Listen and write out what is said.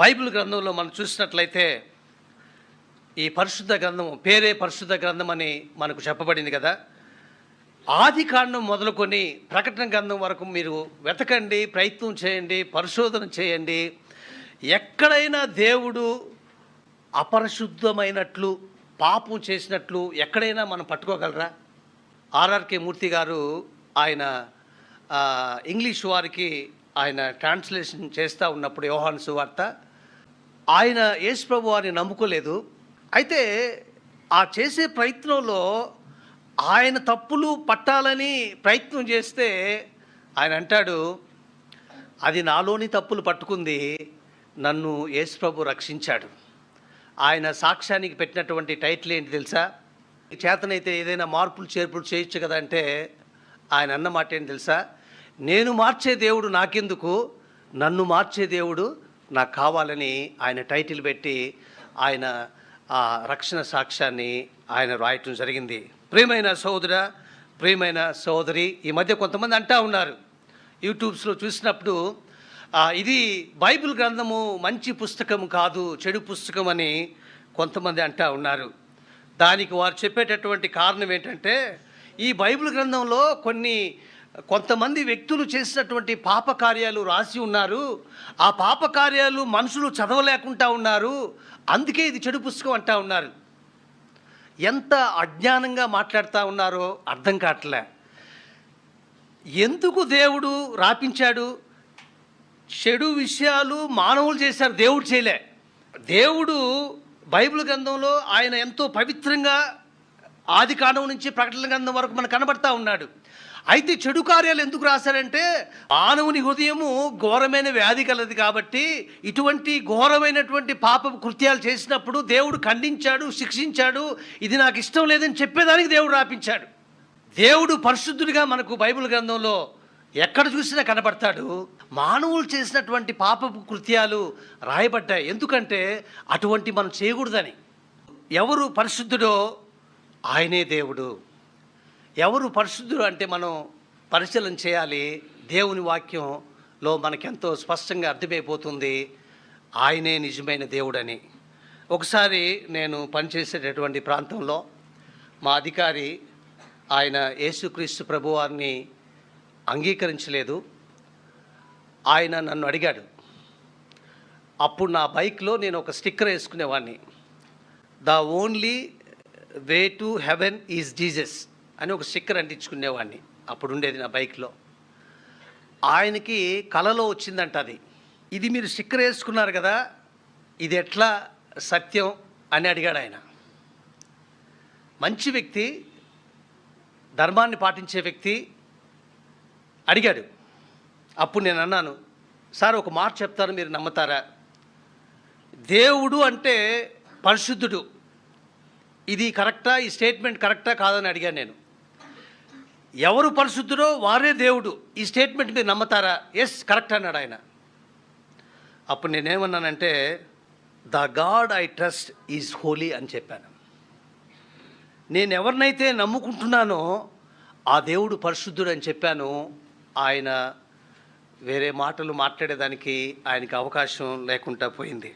Bible గ్రంథంలో మనం చూసినట్లయితే ఈ పరిశుద్ధ గ్రంథం పేరే పరిశుద్ధ గ్రంథం అని మనకు చెప్పబడింది కదా. ఆది కాండం మొదలుకొని ప్రకటన గ్రంథం వరకు మీరు వెతకండి ప్రయత్నం చేయండి పరిశోధన చేయండి. ఎక్కడైనా దేవుడు అపరిశుద్ధమైనట్లు పాపం చేసినట్లు ఎక్కడైనా మనం పట్టుకోగలరా? ఆర్ఆర్కే మూర్తి గారు ఆయన ఇంగ్లీష్ వారికి ఆయన ట్రాన్స్లేషన్ చేస్తూ ఉన్నప్పుడు యోహాన్ సువార్త ఆయన యేసు ప్రభు వారిని నమ్ముకోలేదు. అయితే ఆ చేసే ప్రయత్నంలో ఆయన తప్పులు పట్టాలని ప్రయత్నం చేస్తే ఆయన అంటాడు అది నాలోని తప్పులు పట్టుకుంది నన్ను యేసు ప్రభు రక్షించాడు. ఆయన సాక్ష్యానికి పెట్టినటువంటి టైటిల్ ఏంటి తెలుసా? చేతనైతే ఏదైనా మార్పులు చేర్పులు చేయొచ్చు కదా అంటే ఆయన అన్న మాట ఏంటి తెలుసా? నేను మార్చే దేవుడు నాకెందుకు? నన్ను మార్చే దేవుడు నాకు కావాలని ఆయన టైటిల్ పెట్టి ఆయన ఆ రక్షణ సాక్ష్యాన్ని ఆయన రాయటం జరిగింది. ప్రియమైన సోదర ప్రియమైన సోదరి ఈ మధ్య కొంతమంది అంటా ఉన్నారు. యూట్యూబ్స్లో చూసినప్పుడు ఇది బైబిల్ గ్రంథము మంచి పుస్తకం కాదు చెడు పుస్తకం అని కొంతమంది అంటా ఉన్నారు. దానికి వారు చెప్పేటటువంటి కారణం ఏంటంటే ఈ బైబిల్ గ్రంథంలో కొన్ని కొంతమంది వ్యక్తులు చేసినటువంటి పాపకార్యాలు రాసి ఉన్నారు. ఆ పాపకార్యాలు మనుషులు చదవలేకుండా ఉన్నారు. అందుకే ఇది చెడు పుస్తకం అంటా ఉన్నారు. ఎంత అజ్ఞానంగా మాట్లాడుతూ ఉన్నారో అర్థం కావట్లే. ఎందుకు దేవుడు రాపించాడు? చెడు విషయాలు మానవులు చేశారు దేవుడు చేయలే. దేవుడు బైబిల్ గ్రంథంలో ఆయన ఎంతో పవిత్రంగా ఆది కాండం నుంచి ప్రకటన గ్రంథం వరకు మనకు కనబడతా ఉన్నాడు. అయితే చెడు కార్యాలు ఎందుకు రాశారంటే మానవుని హృదయము ఘోరమైన వ్యాధి కలది కాబట్టి ఇటువంటి ఘోరమైనటువంటి పాప కృత్యాలు చేసినప్పుడు దేవుడు ఖండించాడు శిక్షించాడు ఇది నాకు ఇష్టం లేదని చెప్పేదానికి దేవుడు రాపించాడు. దేవుడు పరిశుద్ధుడిగా మనకు బైబిల్ గ్రంథంలో ఎక్కడ చూసినా కనబడతాడు మానవులు చేసినటువంటి పాపపు కృత్యాలు రాయబడ్డాయి. ఎందుకంటే అటువంటి మనం చేయకూడదని. ఎవరు పరిశుద్ధుడో ఆయనే దేవుడు. ఎవరు పరిశుద్ధుడు అంటే మనం పరిశీలన చేయాలి? దేవుని వాక్యంలో మనకెంతో స్పష్టంగా అర్థమైపోతుంది. ఆయనే నిజమైన దేవుడని. ఒకసారి నేను పనిచేసేటటువంటి ప్రాంతంలో మా అధికారి ఆయన యేసుక్రీస్తు ప్రభువారిని అంగీకరించలేదు. ఆయన నన్ను అడిగాడు అప్పుడు నా బైక్లో నేను ఒక sticker వేసుకునేవాడిని the only way to heaven is Jesus అని ఒక స్టిక్కర్ అంటించుకునేవాడిని. అప్పుడు ఉండేది నా బైక్లో. ఆయనకి కలలో వచ్చిందంట అది. ఇది మీరు స్టిక్కర్ వేసుకున్నారు కదా ఇది ఎట్లా సత్యం అని అడిగాడు ఆయన. మంచి వ్యక్తి ధర్మాన్ని పాటించే వ్యక్తి అడిగాడు. అప్పుడు నేను అన్నాను సార్ ఒక మాట చెప్తాను మీరు నమ్ముతారా? దేవుడు అంటే పరిశుద్ధుడు. ఇది కరెక్టా? ఈ స్టేట్మెంట్ కరెక్టా? కాదని అడిగాను నేను. ఎవరు పరిశుద్ధుడో వారే దేవుడు. ఈ స్టేట్మెంట్ మీరు నమ్ముతారా? ఎస్ కరెక్ట్ అన్నాడు ఆయన. అప్పుడు నేనేమన్నానంటే the god I trust is holy అని చెప్పాను. నేను ఎవరినైతే నమ్ముకుంటున్నానో ఆ దేవుడు పరిశుద్ధుడు అని చెప్పాను. ఆయన వేరే మాటలు మాట్లాడేదానికి ఆయనకి అవకాశం లేకుండా పోయింది.